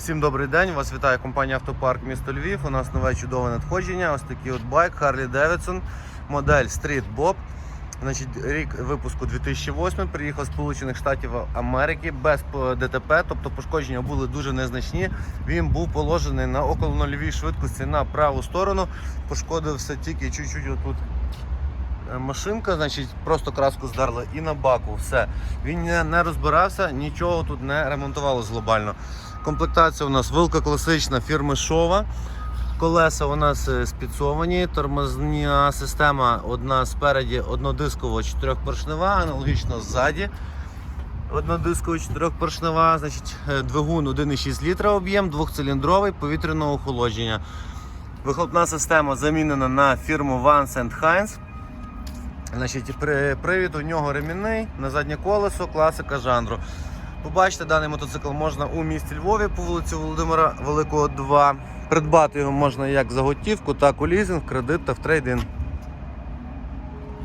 Всім добрий день. Вас вітає компанія Автопарк місто Львів. У нас нове чудове надходження. Ось такий от байк Harley Davidson, модель Street Bob. Значить, рік випуску 2008 приїхав з Сполучених Штатів Америки без ДТП, тобто пошкодження були дуже незначні. Він був положений на около нульовій швидкості на праву сторону. Пошкодився тільки чуть-чуть отут машинка, значить, просто краску здарла і на баку. Все. Він не, розбирався, нічого тут не ремонтувалось глобально. Комплектація у нас вилка класична фірми Шова. Колеса у нас е, спіцовані, тормозна система одна спереді, однодискова, чотирьохпоршнева, аналогічно ззаді. Однодискова, чотирьохпоршнева, значить, е, двигун 1,6 літра об'єм, двохциліндровий, повітряного охолодження. Вихлопна система замінена на фірму Vance Heinz. Значить, при- привід у нього ремінний, на заднє колесо, класика жанру. Побачите, даний мотоцикл можна у місті Львові по вулиці Володимира Великого 2. Придбати його можна як за готівку, так у лізинг, кредит та в трейдинг.